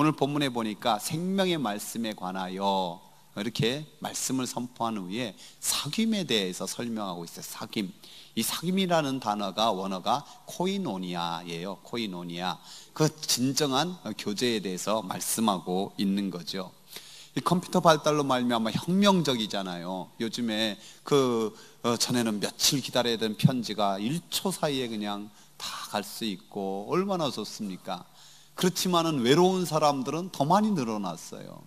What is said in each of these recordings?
오늘 본문에 보니까 생명의 말씀에 관하여 이렇게 말씀을 선포한 후에 사귐에 대해서 설명하고 있어요. 사귐. 이 사귐이라는 단어가 원어가 코이노니아예요. 코이노니아. 그 진정한 교제에 대해서 말씀하고 있는 거죠. 이 컴퓨터 발달로 말미암아 혁명적이잖아요. 요즘에 그 어, 전에는 며칠 기다려야 되는 편지가 1초 사이에 그냥 다 갈 수 있고 얼마나 좋습니까? 그렇지만은 외로운 사람들은 더 많이 늘어났어요.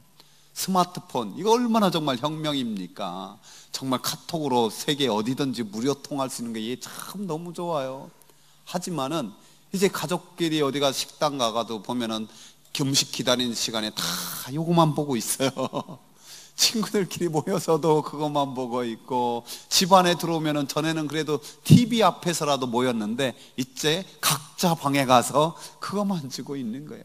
스마트폰 이거 얼마나 정말 혁명입니까? 정말 카톡으로 세계 어디든지 무료 통할 수 있는 게 이게 참 너무 좋아요. 하지만은 이제 가족끼리 어디가 식당 가가도 보면은 음식 기다리는 시간에 다 요거만 보고 있어요. 친구들끼리 모여서도 그것만 보고 있고 집안에 들어오면은 전에는 그래도 TV 앞에서라도 모였는데 이제 각자 방에 가서 그것만 지고 있는 거예요.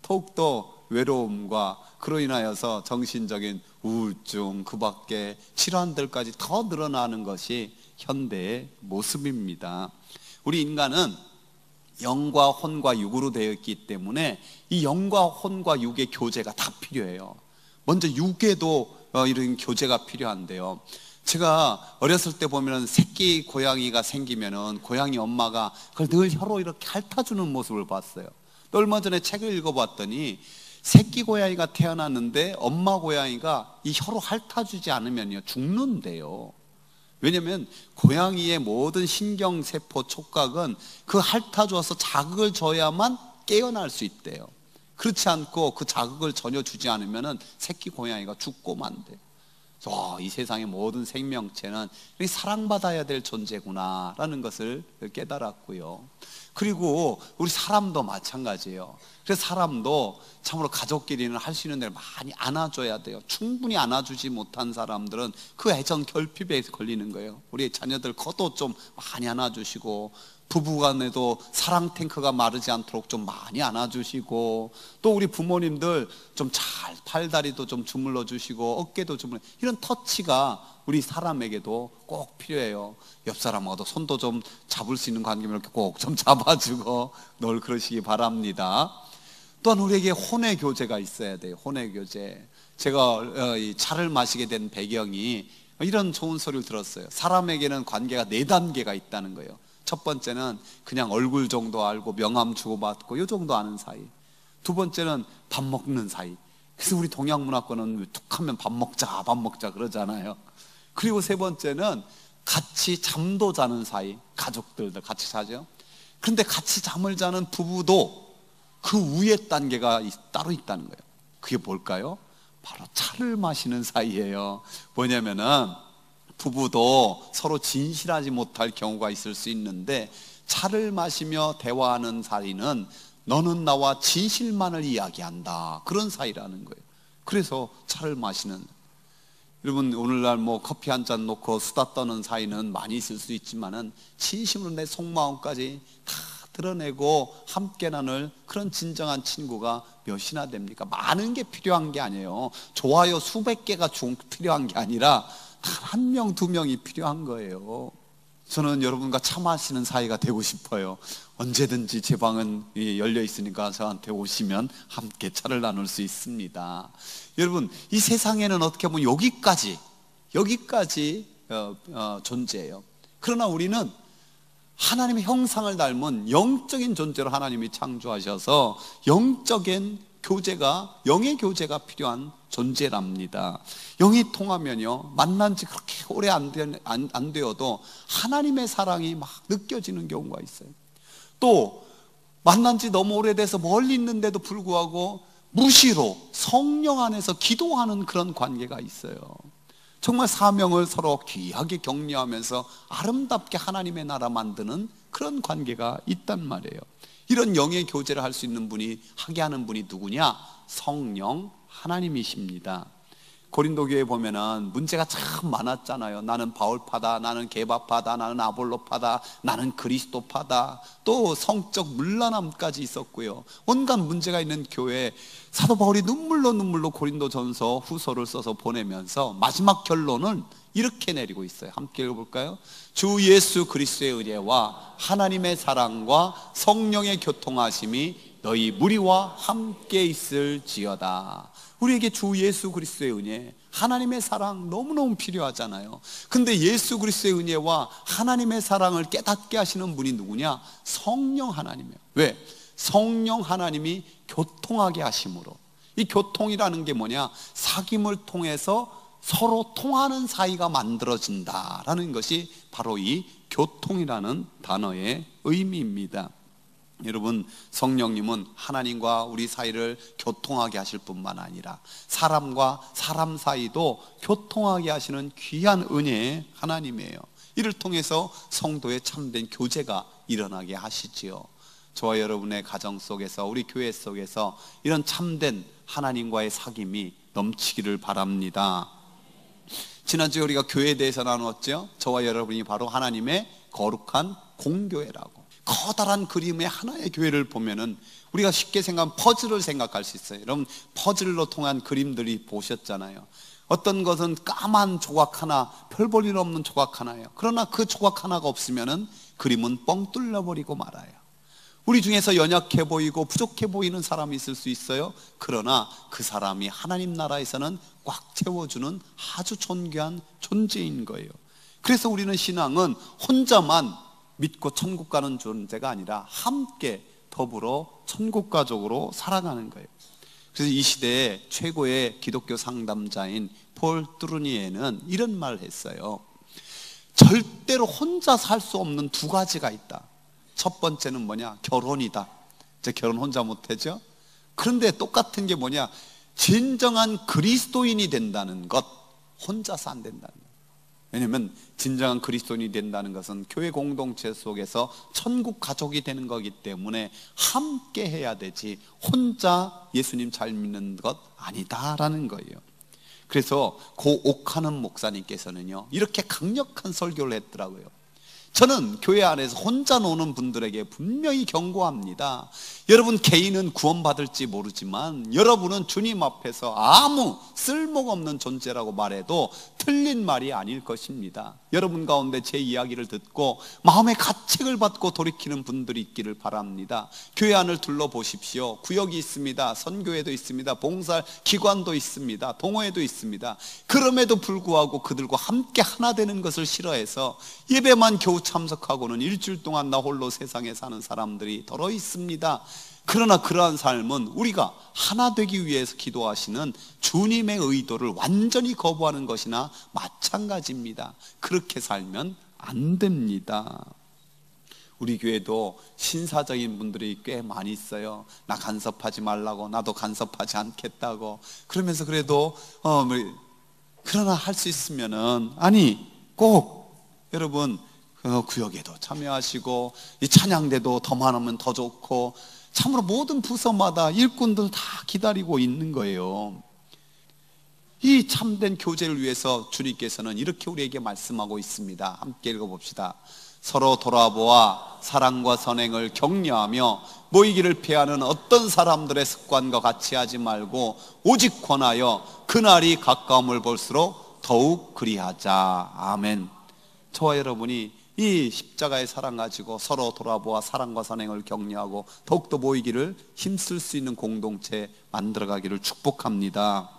더욱더 외로움과 그로 인하여서 정신적인 우울증 그 밖에 질환들까지 더 늘어나는 것이 현대의 모습입니다. 우리 인간은 영과 혼과 육으로 되어 있기 때문에 이 영과 혼과 육의 교제가 다 필요해요. 먼저 육에도 어, 이런 교제가 필요한데요. 제가 어렸을 때 보면 새끼 고양이가 생기면은 고양이 엄마가 그걸 늘 혀로 이렇게 핥아주는 모습을 봤어요. 또 얼마 전에 책을 읽어봤더니 새끼 고양이가 태어났는데 엄마 고양이가 이 혀로 핥아주지 않으면요 죽는데요. 왜냐하면 고양이의 모든 신경세포 촉각은 그 핥아주어서 자극을 줘야만 깨어날 수 있대요. 그렇지 않고 그 자극을 전혀 주지 않으면 새끼 고양이가 죽고 만대. 와, 이 세상의 모든 생명체는 사랑받아야 될 존재구나라는 것을 깨달았고요. 그리고 우리 사람도 마찬가지예요. 그래서 사람도 참으로 가족끼리는 할 수 있는 데를 많이 안아줘야 돼요. 충분히 안아주지 못한 사람들은 그 애정 결핍에 걸리는 거예요. 우리 자녀들 그것도 좀 많이 안아주시고 부부간에도 사랑 탱크가 마르지 않도록 좀 많이 안아주시고 또 우리 부모님들 좀 잘 팔다리도 좀 주물러 주시고 어깨도 주물러 이런 터치가 우리 사람에게도 꼭 필요해요. 옆 사람하고도 손도 좀 잡을 수 있는 관계면 이렇게 꼭 좀 잡아주고 늘 그러시기 바랍니다. 또한 우리에게 혼의 교제가 있어야 돼요. 혼의 교제. 제가 어, 차를 마시게 된 배경이 이런 좋은 소리를 들었어요. 사람에게는 관계가 네 단계가 있다는 거예요. 첫 번째는 그냥 얼굴 정도 알고 명함 주고받고 요 정도 아는 사이. 두 번째는 밥 먹는 사이. 그래서 우리 동양 문화권은 툭 하면 밥 먹자, 밥 먹자 그러잖아요. 그리고 세 번째는 같이 잠도 자는 사이. 가족들도 같이 자죠. 그런데 같이 잠을 자는 부부도 그 위에 단계가 따로 있다는 거예요. 그게 뭘까요? 바로 차를 마시는 사이예요. 뭐냐면은 부부도 서로 진실하지 못할 경우가 있을 수 있는데 차를 마시며 대화하는 사이는 너는 나와 진실만을 이야기한다. 그런 사이라는 거예요. 그래서 차를 마시는 여러분 오늘날 뭐 커피 한 잔 놓고 수다 떠는 사이는 많이 있을 수 있지만은 진심으로 내 속마음까지 다 드러내고 함께 나눌 그런 진정한 친구가 몇이나 됩니까? 많은 게 필요한 게 아니에요. 좋아요 수백 개가 필요한 게 아니라 한 명, 두 명이 필요한 거예요. 저는 여러분과 차 마시는 사이가 되고 싶어요. 언제든지 제 방은 열려 있으니까 저한테 오시면 함께 차를 나눌 수 있습니다. 여러분, 이 세상에는 어떻게 보면 여기까지, 여기까지 어, 어, 존재해요. 그러나 우리는 하나님의 형상을 닮은 영적인 존재로 하나님이 창조하셔서 영적인 교제가 영의 교제가 필요한 존재랍니다. 영이 통하면요 만난 지 그렇게 오래 안, 되, 안, 안 되어도 하나님의 사랑이 막 느껴지는 경우가 있어요. 또 만난 지 너무 오래돼서 멀리 있는데도 불구하고 무시로 성령 안에서 기도하는 그런 관계가 있어요. 정말 사명을 서로 귀하게 격려하면서 아름답게 하나님의 나라 만드는 그런 관계가 있단 말이에요. 이런 영의 교제를 할 수 있는 분이 하게 하는 분이 누구냐? 성령 하나님이십니다. 고린도 교회 보면은 문제가 참 많았잖아요. 나는 바울파다, 나는 개바파다, 나는 아볼로파다, 나는 그리스도파다. 또 성적 물란함까지 있었고요. 온갖 문제가 있는 교회 사도 바울이 눈물로 눈물로 고린도 전서 후서를 써서 보내면서 마지막 결론은 이렇게 내리고 있어요. 함께 읽어볼까요? 주 예수 그리스도의 은혜와 하나님의 사랑과 성령의 교통하심이 너희 무리와 함께 있을지어다. 우리에게 주 예수 그리스도의 은혜, 하나님의 사랑 너무너무 필요하잖아요. 근데 예수 그리스도의 은혜와 하나님의 사랑을 깨닫게 하시는 분이 누구냐? 성령 하나님이에요. 왜? 성령 하나님이 교통하게 하심으로. 이 교통이라는 게 뭐냐? 사귐을 통해서 서로 통하는 사이가 만들어진다라는 것이 바로 이 교통이라는 단어의 의미입니다. 여러분 성령님은 하나님과 우리 사이를 교통하게 하실 뿐만 아니라 사람과 사람 사이도 교통하게 하시는 귀한 은혜의 하나님이에요. 이를 통해서 성도의 참된 교제가 일어나게 하시지요. 저와 여러분의 가정 속에서 우리 교회 속에서 이런 참된 하나님과의 사귐이 넘치기를 바랍니다. 지난주에 우리가 교회에 대해서 나누었죠. 저와 여러분이 바로 하나님의 거룩한 공교회라고. 커다란 그림의 하나의 교회를 보면은 우리가 쉽게 생각하면 퍼즐을 생각할 수 있어요. 여러분 퍼즐로 통한 그림들이 보셨잖아요. 어떤 것은 까만 조각 하나, 별 볼 일 없는 조각 하나예요. 그러나 그 조각 하나가 없으면은 그림은 뻥 뚫려 버리고 말아요. 우리 중에서 연약해 보이고 부족해 보이는 사람이 있을 수 있어요. 그러나 그 사람이 하나님 나라에서는 꽉 채워주는 아주 존귀한 존재인 거예요. 그래서 우리는 신앙은 혼자만 믿고 천국 가는 존재가 아니라 함께 더불어 천국 가족으로 살아가는 거예요. 그래서 이 시대의 최고의 기독교 상담자인 폴 뚜르니에는 이런 말을 했어요. 절대로 혼자 살 수 없는 두 가지가 있다. 첫 번째는 뭐냐? 결혼이다. 제 결혼 혼자 못하죠? 그런데 똑같은 게 뭐냐? 진정한 그리스도인이 된다는 것, 혼자서 안 된다는 것. 왜냐하면 진정한 그리스도인이 된다는 것은 교회 공동체 속에서 천국 가족이 되는 거기 때문에 함께 해야 되지 혼자 예수님 잘 믿는 것 아니다라는 거예요. 그래서 고 옥하는 목사님께서는요 이렇게 강력한 설교를 했더라고요. 저는 교회 안에서 혼자 노는 분들에게 분명히 경고합니다. 여러분 개인은 구원받을지 모르지만 여러분은 주님 앞에서 아무 쓸모가 없는 존재라고 말해도 틀린 말이 아닐 것입니다. 여러분 가운데 제 이야기를 듣고 마음의 가책을 받고 돌이키는 분들이 있기를 바랍니다. 교회 안을 둘러보십시오. 구역이 있습니다. 선교회도 있습니다. 봉사 기관도 있습니다. 동호회도 있습니다. 그럼에도 불구하고 그들과 함께 하나 되는 것을 싫어해서 예배만 겨우 참석하고는 일주일 동안 나 홀로 세상에 사는 사람들이 더러 있습니다. 그러나 그러한 삶은 우리가 하나 되기 위해서 기도하시는 주님의 의도를 완전히 거부하는 것이나 마찬가지입니다. 그렇게 살면 안 됩니다. 우리 교회도 신사적인 분들이 꽤 많이 있어요. 나 간섭하지 말라고, 나도 간섭하지 않겠다고. 그러면서 그래도, 어, 뭐, 그러나 할 수 있으면은, 아니, 꼭, 여러분, 그 구역에도 참여하시고, 이 찬양대도 더 많으면 더 좋고, 참으로 모든 부서마다 일꾼들 다 기다리고 있는 거예요. 이 참된 교제를 위해서 주님께서는 이렇게 우리에게 말씀하고 있습니다. 함께 읽어봅시다. 서로 돌아보아 사랑과 선행을 격려하며 모이기를 피하는 어떤 사람들의 습관과 같이 하지 말고 오직 권하여 그날이 가까움을 볼수록 더욱 그리하자. 아멘. 저와 여러분이 이 십자가의 사랑 가지고 서로 돌아보아 사랑과 선행을 격려하고 더욱더 모이기를 힘쓸 수 있는 공동체 만들어가기를 축복합니다.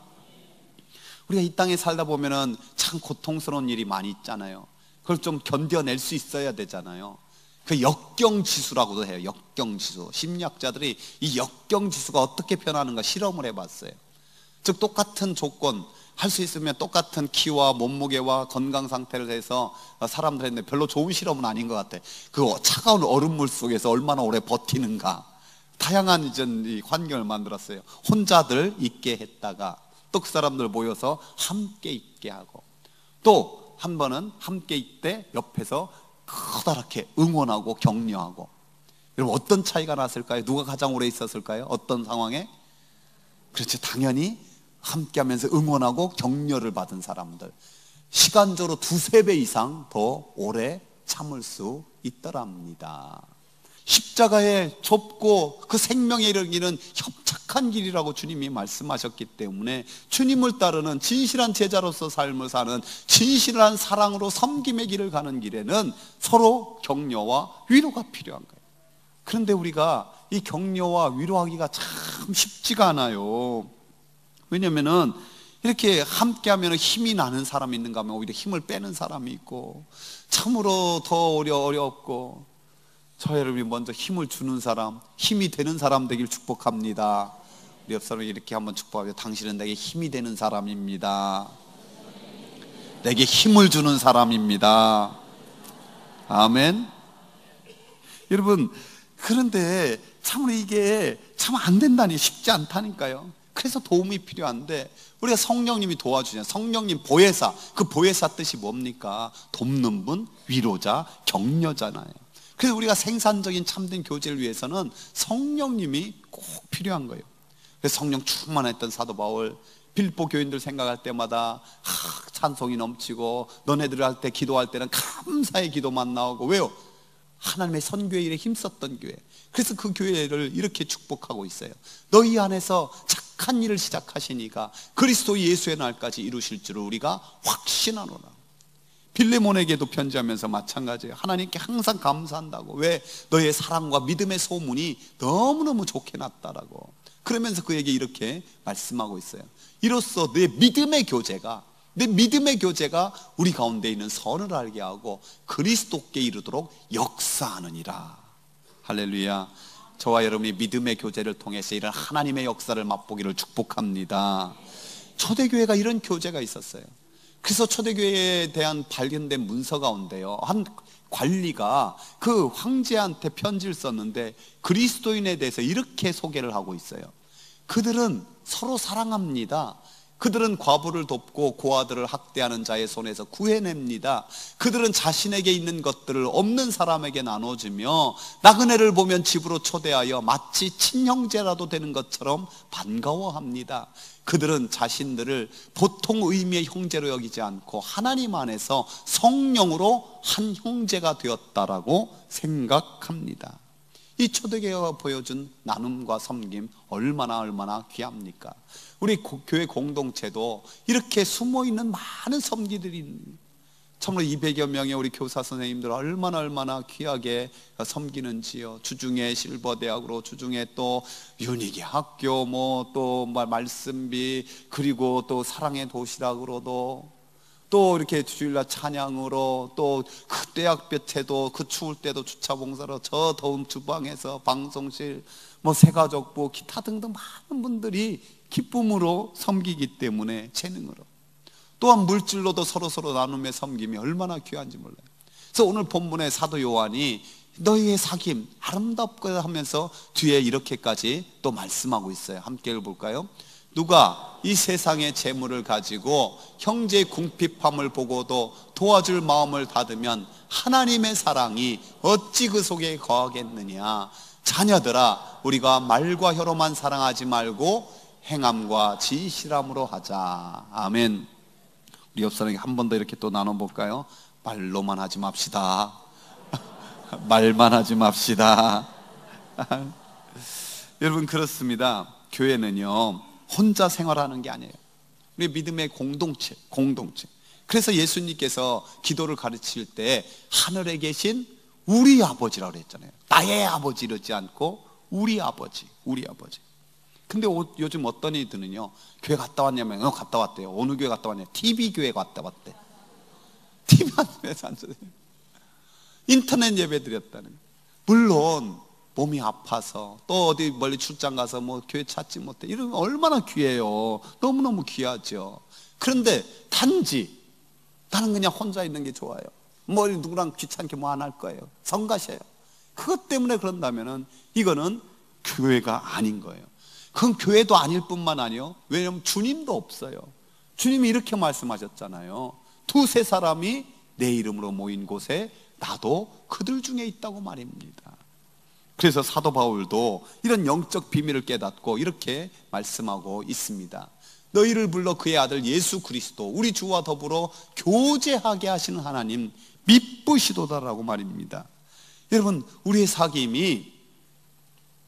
우리가 이 땅에 살다 보면은 참 고통스러운 일이 많이 있잖아요. 그걸 좀 견뎌낼 수 있어야 되잖아요. 그 역경지수라고도 해요. 역경지수. 심리학자들이 이 역경지수가 어떻게 변하는가 실험을 해봤어요. 즉 똑같은 조건, 할 수 있으면 똑같은 키와 몸무게와 건강 상태를 해서 사람들 했는데 별로 좋은 실험은 아닌 것 같아. 그 차가운 얼음물 속에서 얼마나 오래 버티는가. 다양한 이제 환경을 만들었어요. 혼자들 있게 했다가 또 그 사람들 모여서 함께 있게 하고 또 한 번은 함께 있대 옆에서 커다랗게 응원하고 격려하고 여러분 어떤 차이가 났을까요? 누가 가장 오래 있었을까요? 어떤 상황에? 그렇지 당연히 함께 하면서 응원하고 격려를 받은 사람들. 시간적으로 두세 배 이상 더 오래 참을 수 있더랍니다. 십자가에 좁고 그 생명에 이르기는 협착한 길이라고 주님이 말씀하셨기 때문에 주님을 따르는 진실한 제자로서 삶을 사는 진실한 사랑으로 섬김의 길을 가는 길에는 서로 격려와 위로가 필요한 거예요. 그런데 우리가 이 격려와 위로하기가 참 쉽지가 않아요. 왜냐면은 이렇게 함께 하면 힘이 나는 사람이 있는가 하면 오히려 힘을 빼는 사람이 있고 참으로 더 어려, 어렵고 저 여러분이 먼저 힘을 주는 사람, 힘이 되는 사람 되길 축복합니다. 우리 옆 사람이 이렇게 한번 축복하며 당신은 내게 힘이 되는 사람입니다. 내게 힘을 주는 사람입니다. 아멘. 여러분, 그런데 참으로 이게 참 안 된다니 쉽지 않다니까요. 그래서 도움이 필요한데 우리가 성령님이 도와주냐? 성령님 보혜사. 그 보혜사 뜻이 뭡니까? 돕는 분 위로자 격려잖아요? 그래서 우리가 생산적인 참된 교제를 위해서는 성령님이 꼭 필요한 거예요. 그래서 성령 충만했던 사도 바울 빌보 교인들 생각할 때마다 하, 찬송이 넘치고 너네들 할 때 기도할 때는 감사의 기도만 나오고 왜요? 하나님의 선교의 일에 힘썼던 교회 그래서 그 교회를 이렇게 축복하고 있어요. 너희 안에서 착한 일을 시작하시니까 그리스도 예수의 날까지 이루실 줄을 우리가 확신하노라. 빌레몬에게도 편지하면서 마찬가지예요. 하나님께 항상 감사한다고. 왜? 너의 사랑과 믿음의 소문이 너무너무 좋게 났다라고. 그러면서 그에게 이렇게 말씀하고 있어요. 이로써 내 믿음의 교제가 내 믿음의 교제가 우리 가운데 있는 선을 알게 하고 그리스도께 이르도록 역사하느니라 할렐루야. 저와 여러분이 믿음의 교제를 통해서 이런 하나님의 역사를 맛보기를 축복합니다. 초대교회가 이런 교제가 있었어요. 그래서 초대교회에 대한 발견된 문서 가운데요. 한 관리가 그 황제한테 편지를 썼는데 그리스도인에 대해서 이렇게 소개를 하고 있어요. 그들은 서로 사랑합니다 그들은 과부를 돕고 고아들을 학대하는 자의 손에서 구해냅니다. 그들은 자신에게 있는 것들을 없는 사람에게 나눠주며 나그네를 보면 집으로 초대하여 마치 친형제라도 되는 것처럼 반가워합니다. 그들은 자신들을 보통 의미의 형제로 여기지 않고 하나님 안에서 성령으로 한 형제가 되었다라고 생각합니다. 이 초대교회가 보여준 나눔과 섬김 얼마나 얼마나 귀합니까? 우리 교회 공동체도 이렇게 숨어 있는 많은 섬기들이 참으로 200여 명의 우리 교사 선생님들 얼마나 얼마나 귀하게 섬기는지요. 주중에 실버대학으로 주중에 또 유니기 학교 뭐 또 말씀비 그리고 또 사랑의 도시락으로도 또 이렇게 주일날 찬양으로 또그 대학볕에도 그 추울 때도 주차 봉사로 저 더운 주방에서 방송실 뭐 새가족부 기타 등등 많은 분들이 기쁨으로 섬기기 때문에 재능으로 또한 물질로도 서로 서로 나눔의 섬김이 얼마나 귀한지 몰라요. 그래서 오늘 본문의 사도 요한이 너희의 사귐 아름답고 하면서 뒤에 이렇게까지 또 말씀하고 있어요. 함께 읽어볼까요? 누가 이 세상의 재물을 가지고 형제의 궁핍함을 보고도 도와줄 마음을 닫으면 하나님의 사랑이 어찌 그 속에 거하겠느냐? 자녀들아 우리가 말과 혀로만 사랑하지 말고 행함과 지실함으로 하자. 아멘. 우리 옆 사람에게 한 번 더 이렇게 또 나눠볼까요? 말로만 하지 맙시다. 말만 하지 맙시다. 여러분 그렇습니다. 교회는요 혼자 생활하는 게 아니에요. 우리 믿음의 공동체, 공동체. 그래서 예수님께서 기도를 가르칠 때 하늘에 계신 우리 아버지라고 그랬잖아요. 나의 아버지 이러지 않고 우리 아버지, 우리 아버지. 근데 요즘 어떤 이들은요, 교회 갔다 왔냐면, 어, 갔다 왔대요. 어느 교회 갔다 왔냐? TV 교회 갔다 왔대. TV 안에서 앉아 인터넷 예배 드렸다는. 물론, 몸이 아파서 또 어디 멀리 출장 가서 뭐 교회 찾지 못해. 이러면 얼마나 귀해요. 너무너무 귀하죠. 그런데 단지 나는 그냥 혼자 있는 게 좋아요. 뭐 누구랑 귀찮게 뭐 안 할 거예요. 성가셔요. 그것 때문에 그런다면은 이거는 교회가 아닌 거예요. 그건 교회도 아닐 뿐만 아니요. 왜냐하면 주님도 없어요. 주님이 이렇게 말씀하셨잖아요. 두세 사람이 내 이름으로 모인 곳에 나도 그들 중에 있다고 말입니다 그래서 사도 바울도 이런 영적 비밀을 깨닫고 이렇게 말씀하고 있습니다. 너희를 불러 그의 아들 예수 그리스도 우리 주와 더불어 교제하게 하시는 하나님 미쁘시도다라고 말입니다. 여러분 우리의 사귐이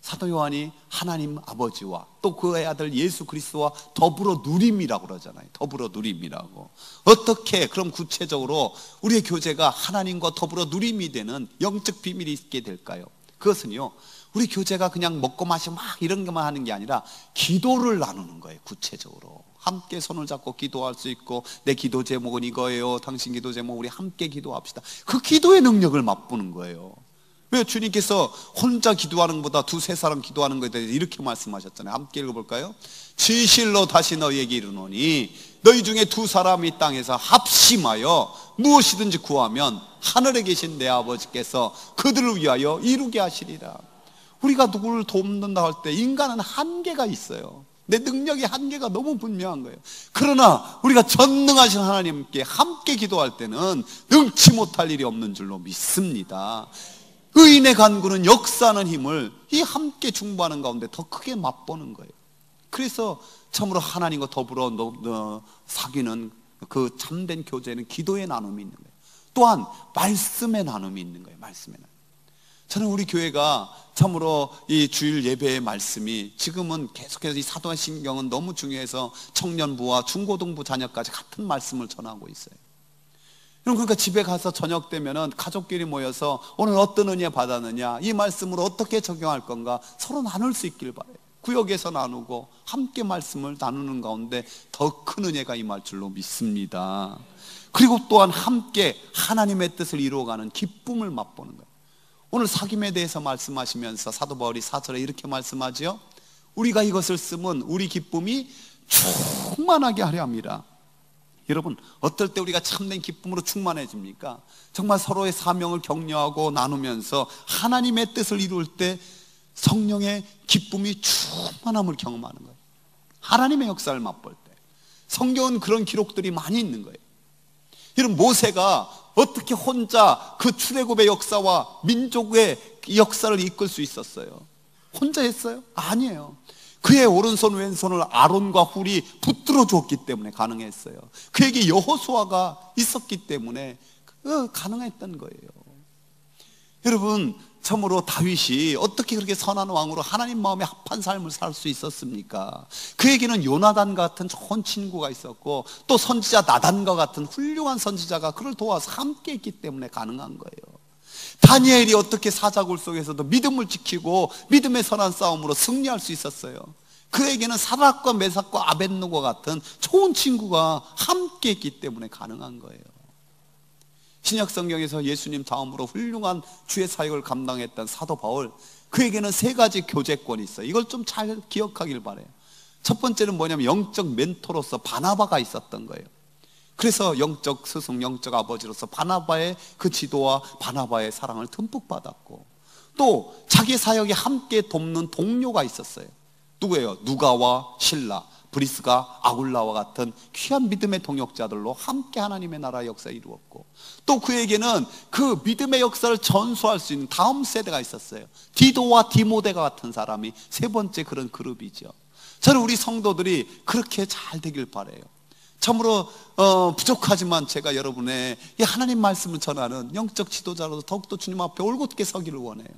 사도 요한이 하나님 아버지와 또 그의 아들 예수 그리스도와 더불어 누림이라고 그러잖아요. 더불어 누림이라고. 어떻게 그럼 구체적으로 우리의 교제가 하나님과 더불어 누림이 되는 영적 비밀이 있게 될까요? 그것은요, 우리 교제가 그냥 먹고 마시고 막 이런 것만 하는 게 아니라 기도를 나누는 거예요, 구체적으로. 함께 손을 잡고 기도할 수 있고 내 기도 제목은 이거예요. 당신 기도 제목 우리 함께 기도합시다. 그 기도의 능력을 맛보는 거예요. 왜 주님께서 혼자 기도하는 것보다 두세 사람 기도하는 것에 대해서 이렇게 말씀하셨잖아요. 함께 읽어볼까요? 진실로 다시 너희에게 이르노니 너희 중에 두 사람이 땅에서 합심하여 무엇이든지 구하면 하늘에 계신 내 아버지께서 그들을 위하여 이루게 하시리라. 우리가 누구를 돕는다 할 때 인간은 한계가 있어요. 내 능력의 한계가 너무 분명한 거예요. 그러나 우리가 전능하신 하나님께 함께 기도할 때는 능치 못할 일이 없는 줄로 믿습니다. 의인의 간구는 역사하는 힘을 이 함께 중보하는 가운데 더 크게 맛보는 거예요. 그래서 참으로 하나님과 더불어 사귀는 그 참된 교제는 기도의 나눔이 있는 거예요. 또한 말씀의 나눔이 있는 거예요. 말씀의 나눔. 저는 우리 교회가 참으로 이 주일 예배의 말씀이 지금은 계속해서 이 사도한 신경은 너무 중요해서 청년부와 중고등부 자녀까지 같은 말씀을 전하고 있어요. 여러분 그러니까 집에 가서 저녁 되면은 가족끼리 모여서 오늘 어떤 은혜 받았느냐 이 말씀을 어떻게 적용할 건가 서로 나눌 수 있길 바래요. 구역에서 나누고 함께 말씀을 나누는 가운데 더 큰 은혜가 임할 줄로 믿습니다. 그리고 또한 함께 하나님의 뜻을 이루어가는 기쁨을 맛보는 거예요. 오늘 사귐에 대해서 말씀하시면서 사도 바울이 사절에 이렇게 말씀하지요. 우리가 이것을 쓰면 우리 기쁨이 충만하게 하려 합니다. 여러분, 어떨 때 우리가 참된 기쁨으로 충만해집니까? 정말 서로의 사명을 격려하고 나누면서 하나님의 뜻을 이룰 때 성령의 기쁨이 충만함을 경험하는 거예요. 하나님의 역사를 맛볼 때. 성경은 그런 기록들이 많이 있는 거예요. 여러분, 모세가 어떻게 혼자 그 출애굽의 역사와 민족의 역사를 이끌 수 있었어요? 혼자 했어요? 아니에요. 그의 오른손 왼손을 아론과 훌이 붙들어 주었기 때문에 가능했어요. 그에게 여호수아가 있었기 때문에 그 가능했던 거예요. 여러분 참으로 다윗이 어떻게 그렇게 선한 왕으로 하나님 마음에 합한 삶을 살 수 있었습니까? 그에게는 요나단 같은 좋은 친구가 있었고 또 선지자 나단과 같은 훌륭한 선지자가 그를 도와서 함께 했기 때문에 가능한 거예요. 다니엘이 어떻게 사자굴 속에서도 믿음을 지키고 믿음의 선한 싸움으로 승리할 수 있었어요. 그에게는 사락과 메삭과 아벤누고 같은 좋은 친구가 함께 했기 때문에 가능한 거예요. 신약 성경에서 예수님 다음으로 훌륭한 주의 사역을 감당했던 사도 바울 그에게는 세 가지 교제권이 있어요. 이걸 좀 잘 기억하길 바래요. 첫 번째는 뭐냐면 영적 멘토로서 바나바가 있었던 거예요. 그래서 영적 스승, 영적 아버지로서 바나바의 그 지도와 바나바의 사랑을 듬뿍 받았고 또 자기 사역에 함께 돕는 동료가 있었어요. 누구예요? 누가와 신라, 브리스가 아굴라와 같은 귀한 믿음의 동역자들로 함께 하나님의 나라 역사 이루었고 또 그에게는 그 믿음의 역사를 전수할 수 있는 다음 세대가 있었어요. 디도와 디모데가 같은 사람이 세 번째 그런 그룹이죠. 저는 우리 성도들이 그렇게 잘 되길 바래요. 참으로 어, 부족하지만 제가 여러분의 이 하나님 말씀을 전하는 영적 지도자로서 더욱더 주님 앞에 올곧게 서기를 원해요.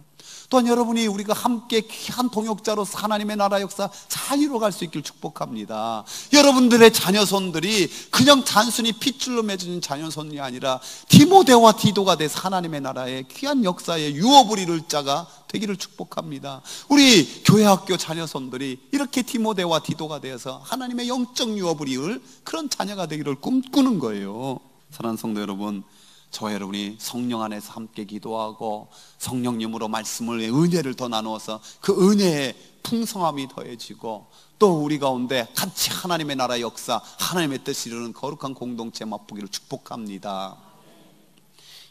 또한 여러분이 우리가 함께 귀한 동역자로서 하나님의 나라 역사 잘 이루어갈 수 있길 축복합니다. 여러분들의 자녀손들이 그냥 단순히 핏줄로 맺은 자녀손이 아니라 디모데와 디도가 돼서 하나님의 나라의 귀한 역사의 유업을 이룰 자가 되기를 축복합니다. 우리 교회 학교 자녀손들이 이렇게 디모데와 디도가 되어서 하나님의 영적 유업을 이룰 그런 자녀가 되기를 꿈꾸는 거예요. 사랑하는 성도 여러분, 저와 여러분이 성령 안에서 함께 기도하고 성령님으로 말씀을 은혜를 더 나누어서 그 은혜의 풍성함이 더해지고 또 우리 가운데 같이 하나님의 나라 역사, 하나님의 뜻을 이루는 거룩한 공동체 맛보기를 축복합니다.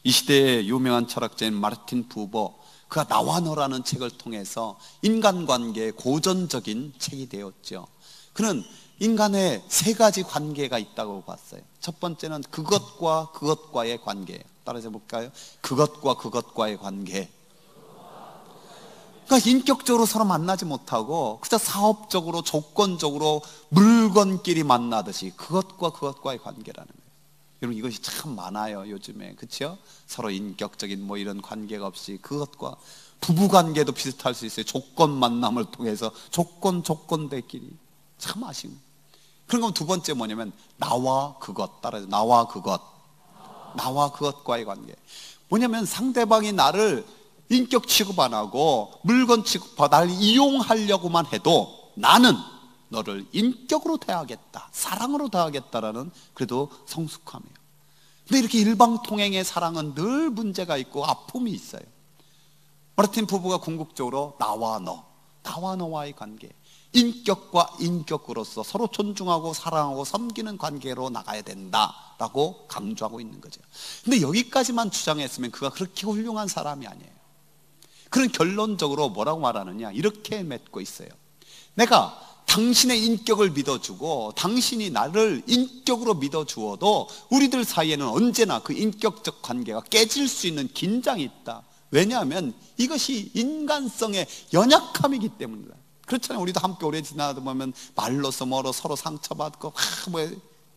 이 시대의 유명한 철학자인 마르틴 부버 그가 나와 너라는 책을 통해서 인간관계의 고전적인 책이 되었죠. 그는 인간의 세 가지 관계가 있다고 봤어요. 첫 번째는 그것과 그것과의 관계. 따라서 볼까요? 그것과 그것과의 관계. 그러니까 인격적으로 서로 만나지 못하고 그저 사업적으로 조건적으로 물건끼리 만나듯이 그것과 그것과의 관계라는. 여러분 이것이 참 많아요 요즘에 그렇죠? 서로 인격적인 뭐 이런 관계가 없이 그것과 부부 관계도 비슷할 수 있어요. 조건 만남을 통해서 조건 조건들끼리 참 아쉬운. 그런 건 두 번째 뭐냐면 나와 그것 따라서 나와 그것 나와 그것과의 관계 뭐냐면 상대방이 나를 인격 취급 안 하고 물건 취급, 나를 이용하려고만 해도 나는 너를 인격으로 대하겠다. 사랑으로 대하겠다라는 그래도 성숙함이에요. 근데 이렇게 일방통행의 사랑은 늘 문제가 있고 아픔이 있어요. 마르틴 부부가 궁극적으로 나와 너, 나와 너와의 관계, 인격과 인격으로서 서로 존중하고 사랑하고 섬기는 관계로 나가야 된다라고 강조하고 있는 거죠. 근데 여기까지만 주장했으면 그가 그렇게 훌륭한 사람이 아니에요. 그런 결론적으로 뭐라고 말하느냐 이렇게 맺고 있어요. 내가 당신의 인격을 믿어주고 당신이 나를 인격으로 믿어주어도 우리들 사이에는 언제나 그 인격적 관계가 깨질 수 있는 긴장이 있다. 왜냐하면 이것이 인간성의 연약함이기 때문이다. 그렇잖아요. 우리도 함께 오래 지나다 보면 말로서 뭐로 서로 상처받고 하, 뭐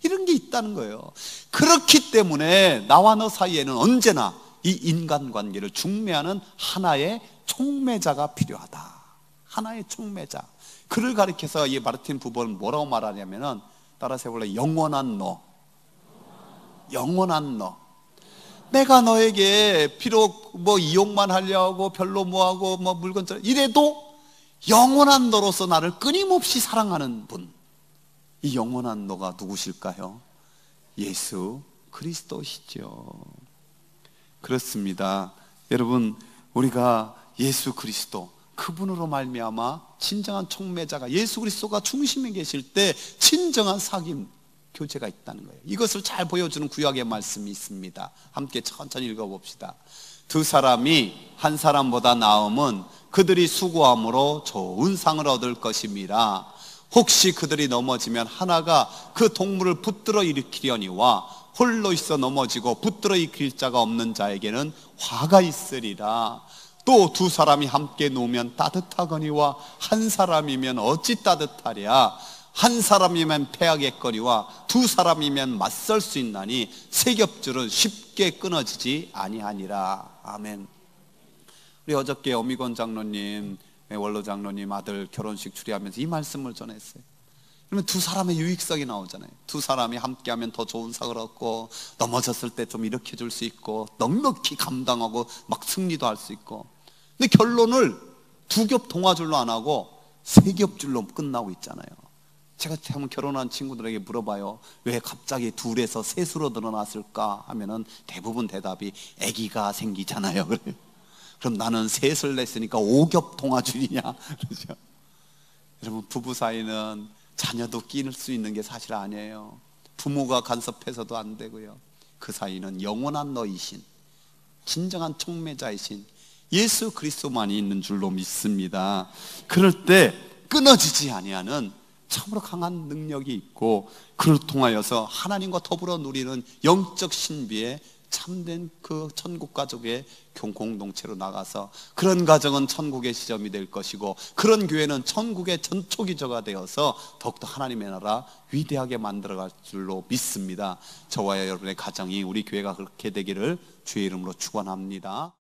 이런 게 있다는 거예요. 그렇기 때문에 나와 너 사이에는 언제나 이 인간관계를 중매하는 하나의 총매자가 필요하다. 하나의 총매자. 그를 가리켜서 이 마르틴 부부는 뭐라고 말하냐면은 따라서 해볼래 영원한 너. 영원한 너. 내가 너에게 비록 뭐 이용만 하려고 별로 뭐하고 뭐 물건 이래도 영원한 너로서 나를 끊임없이 사랑하는 분. 이 영원한 너가 누구실까요? 예수 그리스도시죠. 그렇습니다. 여러분, 우리가 예수 그리스도 그분으로 말미암아 진정한 총매자가 예수 그리스도가 중심에 계실 때 진정한 사귐 교제가 있다는 거예요. 이것을 잘 보여주는 구약의 말씀이 있습니다. 함께 천천히 읽어봅시다. 두 사람이 한 사람보다 나음은 그들이 수고함으로 좋은 상을 얻을 것입니다. 혹시 그들이 넘어지면 하나가 그 동물을 붙들어 일으키려니와 홀로 있어 넘어지고 붙들어 일으킬 자가 없는 자에게는 화가 있으리라. 또 두 사람이 함께 놓으면 따뜻하거니와 한 사람이면 어찌 따뜻하랴. 한 사람이면 패하겠거니와 두 사람이면 맞설 수 있나니 세 겹줄은 쉽게 끊어지지 아니하니라. 아멘. 우리 어저께 어미건 장로님, 원로 장로님 아들 결혼식 추리하면서 이 말씀을 전했어요. 그러면 두 사람의 유익성이 나오잖아요. 두 사람이 함께하면 더 좋은 상을 얻고 넘어졌을 때 좀 일으켜 줄 수 있고 넉넉히 감당하고 막 승리도 할 수 있고. 근데 결론을 두 겹 동화줄로 안 하고 세 겹줄로 끝나고 있잖아요. 제가 한번 결혼한 친구들에게 물어봐요. 왜 갑자기 둘에서 셋으로 늘어났을까 하면은 대부분 대답이 아기가 생기잖아요. 그래요. 그럼 나는 셋을 냈으니까 오겹 동화줄이냐? 그러죠. 여러분, 부부 사이는 자녀도 끼는 수 있는 게 사실 아니에요. 부모가 간섭해서도 안 되고요. 그 사이는 영원한 너이신, 진정한 총매자이신 예수 그리스도만이 있는 줄로 믿습니다. 그럴 때 끊어지지 아니하는 참으로 강한 능력이 있고 그를 통하여서 하나님과 더불어 누리는 영적 신비의 참된 그 천국 가족의 공동체로 나가서 그런 가정은 천국의 시점이 될 것이고 그런 교회는 천국의 전초기저가 되어서 더욱더 하나님의 나라 위대하게 만들어갈 줄로 믿습니다. 저와 여러분의 가정이 우리 교회가 그렇게 되기를 주의 이름으로 축원합니다.